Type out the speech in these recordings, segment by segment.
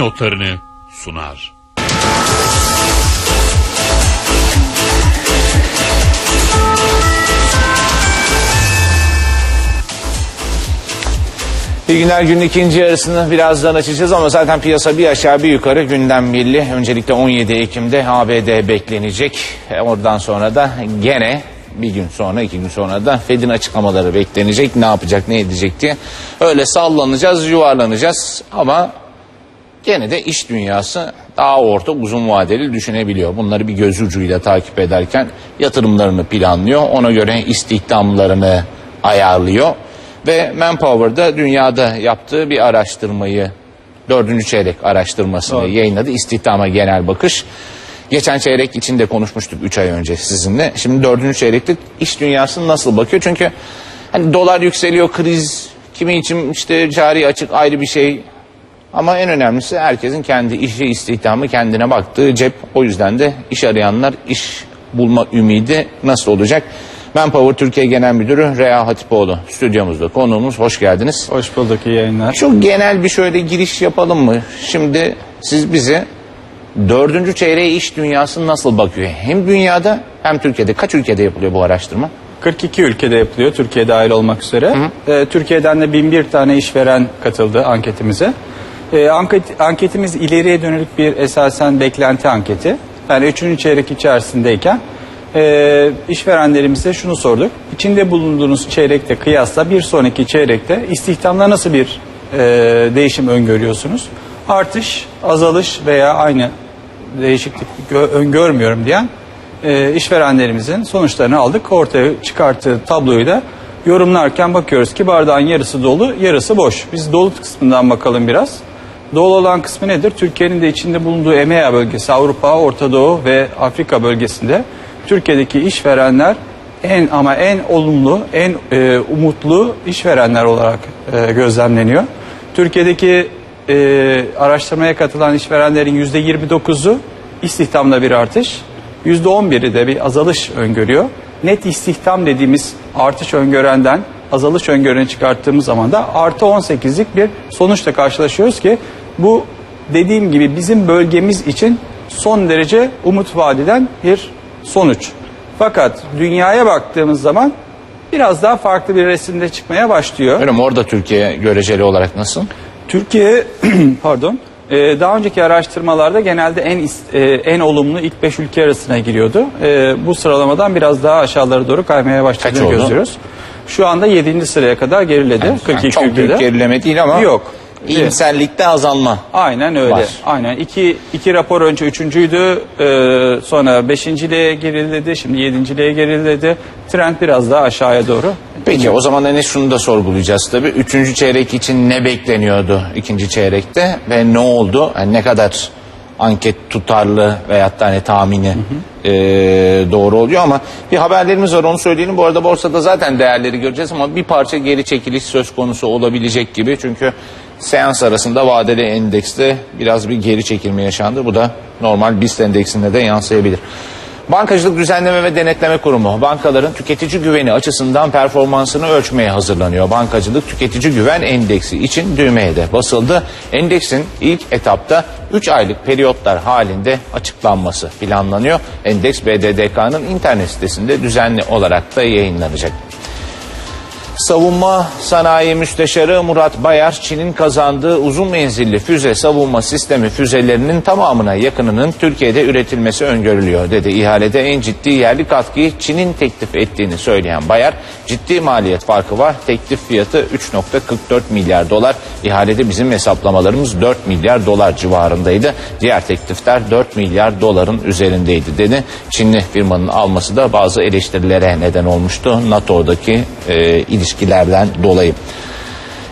notlarını sunar. İyi günler günün ikinci yarısını birazdan açacağız ama zaten piyasa bir aşağı bir yukarı gündem belli. Öncelikle 17 Ekim'de ABD beklenecek. E, Oradan sonra da gene bir gün sonra iki gün sonra da Fed'in açıklamaları beklenecek. Ne yapacak ne edecek diye. Öyle sallanacağız yuvarlanacağız ama gene de iş dünyası daha orta uzun vadeli düşünebiliyor. Bunları bir göz ucuyla takip ederken yatırımlarını planlıyor. Ona göre istihdamlarını ayarlıyor. Ve Manpower'da dünyada yaptığı bir araştırmayı dördüncü çeyrek araştırmasını yayınladı. İstihdama genel bakış. Geçen çeyrek için de konuşmuştuk 3 ay önce sizinle. Şimdi dördüncü çeyrekte iş dünyası nasıl bakıyor? Çünkü hani dolar yükseliyor, kriz kimi için işte cari açık ayrı bir şey. Ama en önemlisi herkesin kendi işi istihdamı kendine baktığı cep. O yüzden de iş arayanlar iş bulma ümidi nasıl olacak? Manpower Türkiye Genel Müdürü Rea Hatipoğlu stüdyomuzda konuğumuz. Hoş geldiniz. Hoş bulduk, iyi yayınlar. Çok genel bir şöyle giriş yapalım mı? Şimdi siz bize dördüncü çeyreğe iş dünyası nasıl bakıyor? Hem dünyada hem Türkiye'de. Kaç ülkede yapılıyor bu araştırma? 42 ülkede yapılıyor, Türkiye dahil olmak üzere. Ee, Türkiye'den de 1001 tane işveren katıldı anketimize. Ee, anket, anketimiz ileriye dönük bir esasen beklenti anketi. Yani 3. çeyrek içerisindeyken e, işverenlerimize şunu sorduk. İçinde bulunduğunuz çeyrekte kıyasla bir sonraki çeyrekte istihdamda nasıl bir e, değişim öngörüyorsunuz? Artış, azalış veya aynı değişiklik gö- öngörmüyorum diyen e, işverenlerimizin sonuçlarını aldık. Ortaya çıkarttığı tabloyu da yorumlarken bakıyoruz ki bardağın yarısı dolu, yarısı boş. Biz dolu kısmından bakalım biraz. Dolu olan kısmı nedir? Türkiye'nin de içinde bulunduğu EMEA bölgesi, Avrupa, Orta Doğu ve Afrika bölgesinde Türkiye'deki işverenler en ama en olumlu, en e, umutlu işverenler olarak e, gözlemleniyor. Türkiye'deki e, araştırmaya katılan işverenlerin yüzde 29'u istihdamda bir artış, yüzde 11'i de bir azalış öngörüyor. Net istihdam dediğimiz artış öngörenden azalış öngöreni çıkarttığımız zaman da artı 18'lik bir sonuçla karşılaşıyoruz ki bu dediğim gibi bizim bölgemiz için son derece umut vadeden bir sonuç. Fakat dünyaya baktığımız zaman biraz daha farklı bir resimde çıkmaya başlıyor. Öyle mi? Orada Türkiye göreceli olarak nasıl? Türkiye pardon e, daha önceki araştırmalarda genelde en e, en olumlu ilk 5 ülke arasına giriyordu. E, bu sıralamadan biraz daha aşağılara doğru kaymaya başladığını gözlüyoruz. Şu anda 7. sıraya kadar geriledi. Yani 42 çok büyük ülkede. gerileme değil ama Yok. iyimserlikte azalma. Aynen öyle. Var. Aynen. İki, iki rapor önce üçüncüydü. e, sonra beşinciliğe geriledi. Şimdi yedinciliğe geriledi. Trend biraz daha aşağıya doğru. Peki o zaman Enes şunu da sorgulayacağız tabii. Üçüncü çeyrek için ne bekleniyordu ikinci çeyrekte ve ne oldu? Yani ne kadar anket tutarlı veyahut da hani tahmini eee, doğru oluyor ama bir haberlerimiz var onu söyleyelim. Bu arada borsada zaten değerleri göreceğiz ama bir parça geri çekiliş söz konusu olabilecek gibi. Çünkü seans arasında vadeli endekste biraz bir geri çekilme yaşandı. Bu da normal BIST endeksinde de yansıyabilir. Bankacılık Düzenleme ve Denetleme Kurumu bankaların tüketici güveni açısından performansını ölçmeye hazırlanıyor. Bankacılık Tüketici Güven Endeksi için düğmeye de basıldı. Endeksin ilk etapta 3 aylık periyotlar halinde açıklanması planlanıyor. Endeks BDDK'nın internet sitesinde düzenli olarak da yayınlanacak. Savunma Sanayi Müsteşarı Murat Bayar, Çin'in kazandığı uzun menzilli füze savunma sistemi füzelerinin tamamına yakınının Türkiye'de üretilmesi öngörülüyor dedi. İhalede en ciddi yerli katkıyı Çin'in teklif ettiğini söyleyen Bayar, ciddi maliyet farkı var. Teklif fiyatı 3.44 milyar dolar. İhalede bizim hesaplamalarımız 4 milyar dolar civarındaydı. Diğer teklifler 4 milyar doların üzerindeydi dedi. Çinli firmanın alması da bazı eleştirilere neden olmuştu. NATO'daki e, ilişkilerden dolayı.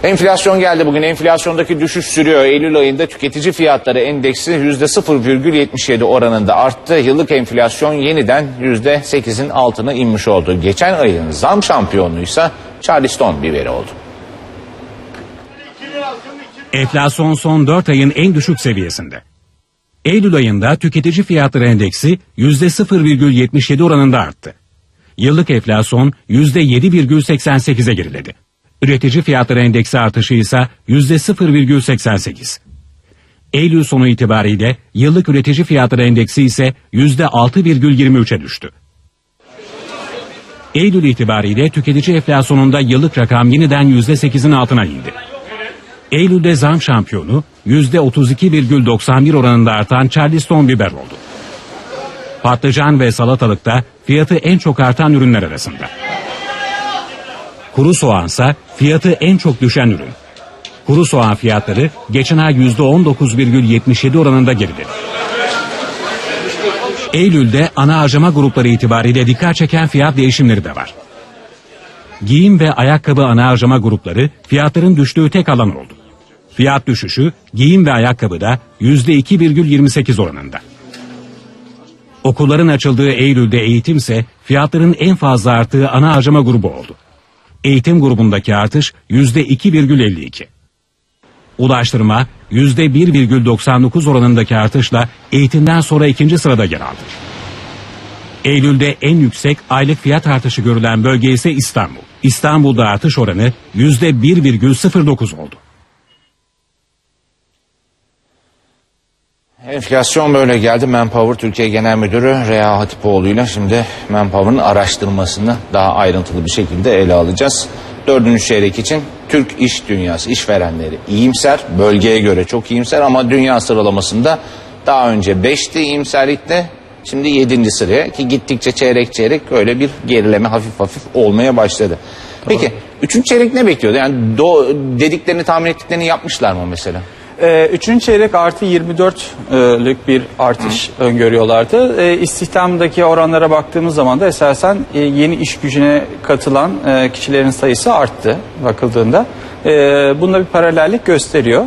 Enflasyon geldi bugün. Enflasyondaki düşüş sürüyor. Eylül ayında tüketici fiyatları endeksi %0,77 oranında arttı. Yıllık enflasyon yeniden %8'in altına inmiş oldu. Geçen ayın zam şampiyonluğuysa Charleston biberi oldu. Enflasyon son 4 ayın en düşük seviyesinde. Eylül ayında tüketici fiyatları endeksi %0,77 oranında arttı. Yıllık enflasyon %7,88'e geriledi. Üretici fiyatları endeksi artışı ise %0,88. Eylül sonu itibariyle yıllık üretici fiyatları endeksi ise %6,23'e düştü. Eylül itibariyle tüketici enflasyonunda yıllık rakam yeniden %8'in altına indi. Eylül'de zam şampiyonu %32,91 oranında artan Charleston biber oldu. Patlıcan ve salatalıkta fiyatı en çok artan ürünler arasında. Kuru soğansa fiyatı en çok düşen ürün. Kuru soğan fiyatları geçen ay %19,77 oranında geriledi. Eylül'de ana harcama grupları itibariyle dikkat çeken fiyat değişimleri de var. Giyim ve ayakkabı ana harcama grupları fiyatların düştüğü tek alan oldu. Fiyat düşüşü giyim ve ayakkabıda %2,28 oranında. Okulların açıldığı Eylül'de eğitimse fiyatların en fazla arttığı ana harcama grubu oldu. Eğitim grubundaki artış %2,52. Ulaştırma %1,99 oranındaki artışla eğitimden sonra ikinci sırada yer aldı. Eylül'de en yüksek aylık fiyat artışı görülen bölge ise İstanbul. İstanbul'da artış oranı %1,09 oldu. Enflasyon böyle geldi. Manpower Türkiye Genel Müdürü Rea Hatipoğlu ile şimdi Manpower'ın araştırmasını daha ayrıntılı bir şekilde ele alacağız. Dördüncü çeyrek için Türk iş dünyası, işverenleri iyimser, bölgeye göre çok iyimser ama dünya sıralamasında daha önce 5'ti iyimserlikte, şimdi 7. sıraya ki gittikçe çeyrek çeyrek öyle bir gerileme hafif hafif olmaya başladı. Peki üçüncü çeyrek ne bekliyordu? Yani do, dediklerini tahmin ettiklerini yapmışlar mı mesela? Ee, üçüncü çeyrek artı 24'lük bir artış öngörüyorlardı. İstihdamdaki oranlara baktığımız zaman da esasen e, yeni iş gücüne katılan e, kişilerin sayısı arttı bakıldığında. Ee, bunda bir paralellik gösteriyor.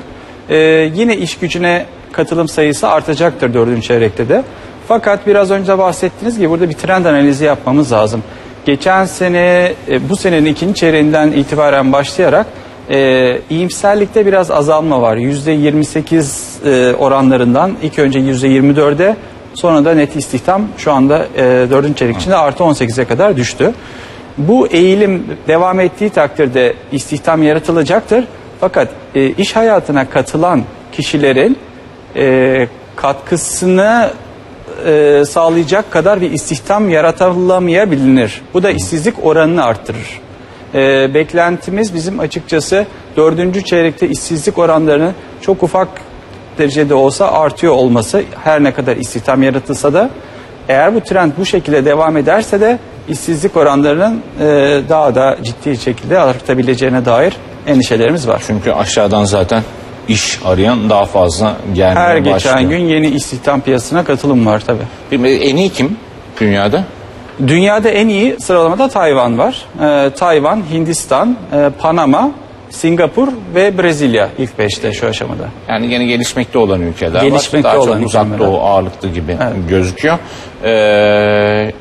Yine iş gücüne katılım sayısı artacaktır dördüncü çeyrekte de. Fakat biraz önce bahsettiğiniz gibi burada bir trend analizi yapmamız lazım. Geçen sene, e, bu senenin ikinci çeyreğinden itibaren başlayarak e, iyimserlikte biraz azalma var. %28 e, oranlarından ilk önce %24'e sonra da net istihdam şu anda e, 4. çeyrek içinde artı 18'e kadar düştü. Bu eğilim devam ettiği takdirde istihdam yaratılacaktır. Fakat e, iş hayatına katılan kişilerin e, katkısını e, sağlayacak kadar bir istihdam yaratamayabilir. Bu da işsizlik oranını arttırır. E, beklentimiz bizim açıkçası dördüncü çeyrekte işsizlik oranlarının çok ufak derecede olsa artıyor olması her ne kadar istihdam yaratılsa da eğer bu trend bu şekilde devam ederse de işsizlik oranlarının e, daha da ciddi şekilde artabileceğine dair endişelerimiz var. Çünkü aşağıdan zaten iş arayan daha fazla gelmeye Her geçen başlıyor. gün yeni istihdam piyasasına katılım var tabii. En iyi kim dünyada? Dünyada en iyi sıralamada Tayvan var. Ee, Tayvan, Hindistan, e, Panama, Singapur ve Brezilya ilk beşte şu aşamada. Yani gene gelişmekte olan ülkeler Gelişmekte var. Daha olan çok uzak doğu ağırlıklı gibi Evet. gözüküyor. Ee,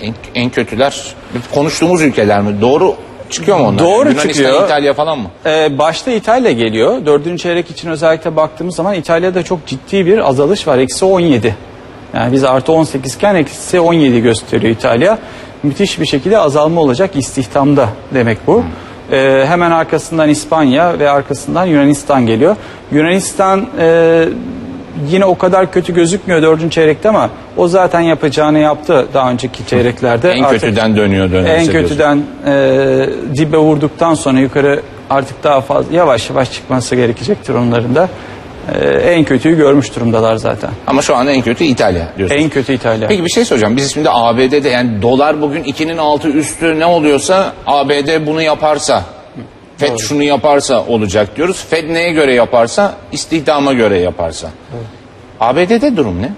en, en kötüler konuştuğumuz ülkeler mi? Doğru çıkıyor mu onlar? Doğru Yunanistan, çıkıyor. İtalya falan mı? Ee, başta İtalya geliyor. Dördüncü çeyrek için özellikle baktığımız zaman İtalya'da çok ciddi bir azalış var. Eksi 17. Yani biz artı 18 iken eksi 17 gösteriyor İtalya. Müthiş bir şekilde azalma olacak istihdamda demek bu. Ee, hemen arkasından İspanya ve arkasından Yunanistan geliyor. Yunanistan e, yine o kadar kötü gözükmüyor dördüncü çeyrekte ama o zaten yapacağını yaptı daha önceki çeyreklerde. En Artık- kötüden dönüyor dönerse en kötüden e, dibe vurduktan sonra yukarı artık daha fazla yavaş yavaş çıkması gerekecektir onların da. E, en kötüyü görmüş durumdalar zaten. Ama şu anda en kötü İtalya diyorsun. En kötü İtalya. Peki bir şey soracağım. Biz şimdi ABD'de yani dolar bugün 2'nin altı üstü ne oluyorsa ABD bunu yaparsa FED şunu yaparsa olacak diyoruz. FED neye göre yaparsa istihdama göre yaparsa. ABD'de durum ne?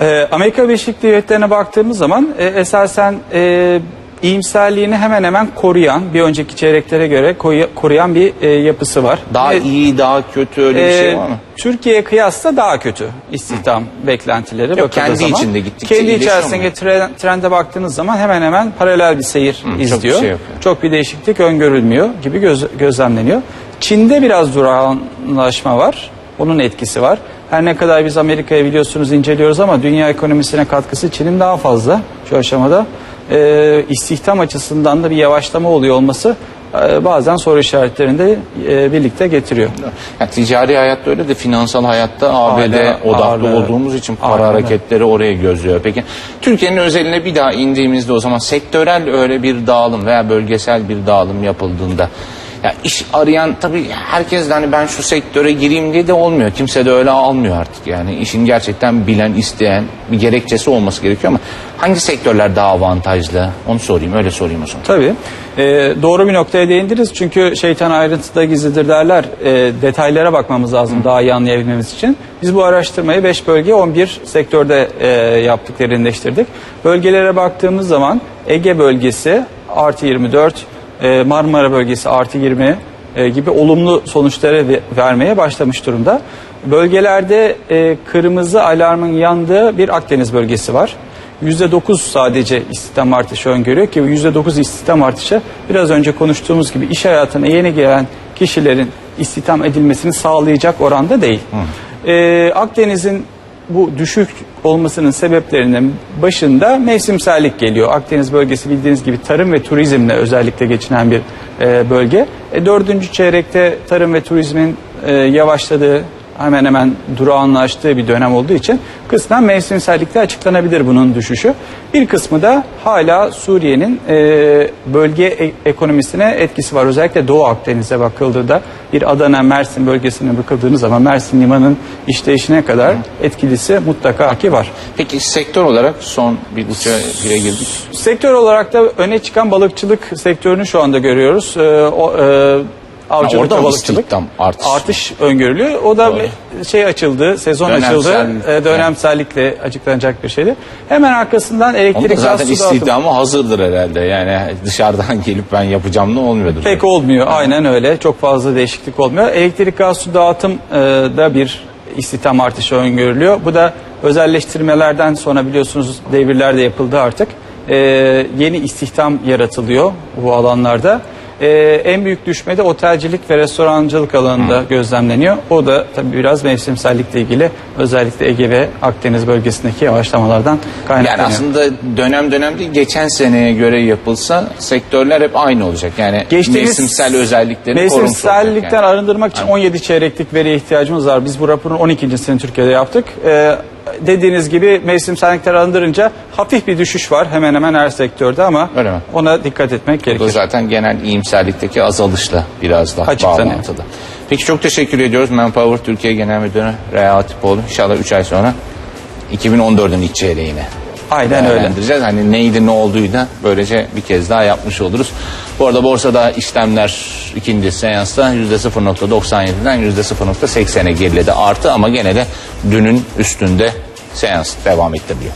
Ee, Amerika Birleşik Devletleri'ne baktığımız zaman e, esasen e, iyimserliğini hemen hemen koruyan bir önceki çeyreklere göre koruyan bir e, yapısı var. Daha Ve, iyi, daha kötü öyle bir e, şey var mı? Türkiye'ye kıyasla daha kötü istihdam beklentileri bakıldığı kendi zaman. içinde gittikçe Kendi iyileşiyor içerisindeki mu? tren- trende baktığınız zaman hemen hemen paralel bir seyir çok bir izliyor. şey yok çok, bir değişiklik öngörülmüyor gibi göz- gözlemleniyor. Çin'de biraz durağanlaşma var. Onun etkisi var. Her ne kadar biz Amerika'yı biliyorsunuz inceliyoruz ama dünya ekonomisine katkısı Çin'in daha fazla şu aşamada. Ee, istihdam açısından da bir yavaşlama oluyor olması e, bazen soru işaretlerini de e, birlikte getiriyor. Ya ticari hayatta öyle de finansal hayatta ABD Hala odaklı ağırlığı- olduğumuz için para Aynen hareketleri oraya gözlüyor. Peki Türkiye'nin özeline bir daha indiğimizde o zaman sektörel öyle bir dağılım veya bölgesel bir dağılım yapıldığında ya iş arayan tabii herkes de hani ben şu sektöre gireyim diye de olmuyor. Kimse de öyle almıyor artık. Yani işin gerçekten bilen, isteyen bir gerekçesi olması gerekiyor ama hangi sektörler daha avantajlı? Onu sorayım, öyle sorayım o zaman. Tabii. Ee, doğru bir noktaya değindiniz. Çünkü şeytan ayrıntıda gizlidir derler. Ee, detaylara bakmamız lazım daha iyi anlayabilmemiz için. Biz bu araştırmayı 5 bölge 11 sektörde e, yaptık, derinleştirdik. Bölgelere baktığımız zaman Ege bölgesi artı 24, e, Marmara bölgesi artı 20 e, gibi olumlu sonuçları ve- vermeye başlamış durumda. Bölgelerde e, kırmızı alarmın yandığı bir Akdeniz bölgesi var. %9 sadece istihdam artışı öngörüyor ki bu %9 istihdam artışı biraz önce konuştuğumuz gibi iş hayatına yeni gelen kişilerin istihdam edilmesini sağlayacak oranda değil. Ee, Akdeniz'in bu düşük olmasının sebeplerinin başında mevsimsellik geliyor. Akdeniz bölgesi bildiğiniz gibi tarım ve turizmle özellikle geçinen bir e, bölge. E, dördüncü çeyrekte tarım ve turizmin e, yavaşladığı hemen hemen durağanlaştığı bir dönem olduğu için kısmen mevsimsellikte açıklanabilir bunun düşüşü. Bir kısmı da hala Suriye'nin e, bölge e- ekonomisine etkisi var. Özellikle Doğu Akdeniz'e bakıldığında bir Adana, Mersin bölgesine bakıldığınız zaman Mersin limanın işleyişine kadar etkilisi mutlaka ki var. Peki sektör olarak son bir bire girdik. Sektör olarak da öne çıkan balıkçılık sektörünü şu anda görüyoruz. Ee, o, e, avcılık orada balıkçılık artışı? artış öngörülüyor. O da Doğru. şey açıldı, sezon Dönemsel- açıldı. E, dönemsellikle açıklanacak bir şeydi. Hemen arkasından elektrik gaz su istihdamı hazırdır herhalde. Yani dışarıdan gelip ben yapacağım ne olmuyordur. Pek olmuyor. Aynen öyle. Çok fazla değişiklik olmuyor. Elektrik gaz su dağıtım e, da bir istihdam artışı öngörülüyor. Bu da özelleştirmelerden sonra biliyorsunuz devirlerde yapıldı artık. E, yeni istihdam yaratılıyor bu alanlarda. E, en büyük düşme de otelcilik ve restorancılık alanında gözlemleniyor. O da tabii biraz mevsimsellikle ilgili özellikle Ege ve Akdeniz bölgesindeki yavaşlamalardan Yani kaynaklanıyor. aslında dönem dönem değil geçen seneye göre yapılsa sektörler hep aynı olacak. Yani mevsimsel özelliklerini korumuş olacak. Mevsimsellikten yani. arındırmak için 17 çeyreklik veriye ihtiyacımız var. Biz bu raporun 12.sini Türkiye'de yaptık. Ee, dediğiniz gibi mevsimsellikten arındırınca hafif bir düşüş var hemen hemen her sektörde ama Öyle mi? ona dikkat etmek Bu da gerekir. zaten genel iyimserlikteki azalışla biraz daha Açıklanıyor. bağlantılı. Peki çok teşekkür ediyoruz. Manpower Türkiye Genel Müdürü Rea Hatipoğlu. İnşallah 3 ay sonra 2014'ün ilk çeyreğini Aynen öyle. değerlendireceğiz. Hani neydi ne olduğu da böylece bir kez daha yapmış oluruz. Bu arada borsada işlemler ikinci seansta %0.97'den %0.80'e geriledi artı ama gene de dünün üstünde seans devam ettiriyor.